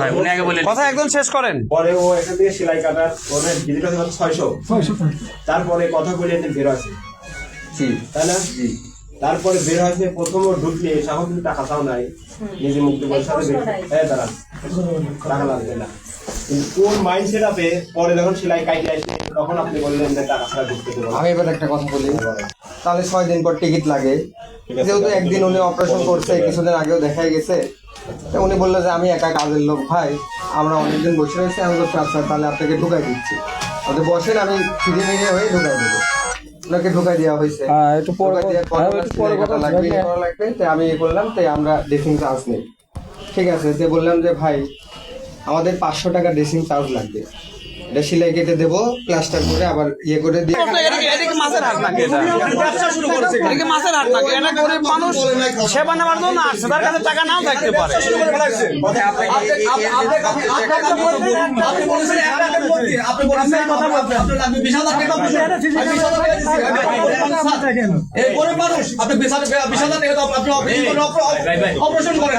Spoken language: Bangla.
ভাই উনি আগে বলে কথা একদম শেষ করেন। পরে ও এখান থেকে সেলাই কাটার ভিজিট ছয়শো। তারপরে কথা বলে এদের বের আছে তাই না? তারপরে বের হয়েছে প্রথম ও ঢুকলে সাহস কিন্তু টাকা চাও নাই। নিজে মুক্তি পয়সা হ্যাঁ দাঁড়ান। টাকা লাগবে না। কিন্তু কোন মাইন্ড সেট আপে পরে যখন সেলাই কাইটে আসলে তখন আপনি বললেন যে টাকা ছাড়া ঢুকতে দেবো আমি এবার একটা কথা বলি। তাহলে ছয় দিন পর টিকিট লাগে। যেহেতু একদিন উনি অপারেশন করছে কিছুদিন আগেও দেখাই গেছে। তো উনি বলল যে আমি একা কাজের লোক ভাই আমরা অনেকদিন বসে রয়েছি আমি বলছি আচ্ছা তাহলে আপনাকে ঢুকাই দিচ্ছি। আপনি বসেন আমি ফিরে মিডিয়া হয়ে ঢুকাই দেবো। ওনাকে ঢুকাই দেওয়া হয়েছে। হ্যাঁ, একটু পরে হ্যাঁ, কথা লাগবে। ইয়ে করা লাগবে। তাই আমি ইয়ে করলাম তাই আমরা ড্রেসিং চার্জ নেই। ঠিক আছে যে বললাম যে ভাই আমাদের পাঁচশো টাকা ড্রেসিং চার্জ লাগবে। এটা সেলাই কেটে দেবো প্লাস্টার করে আবার ইয়ে করে দিয়ে মাছের হাট নাকি এদিকে মাছের হাট নাকি এটা গরিব মানুষ সেবা নেওয়ার জন্য আসছে তার কাছে টাকা নাও থাকতে পারে অপারেশন করেন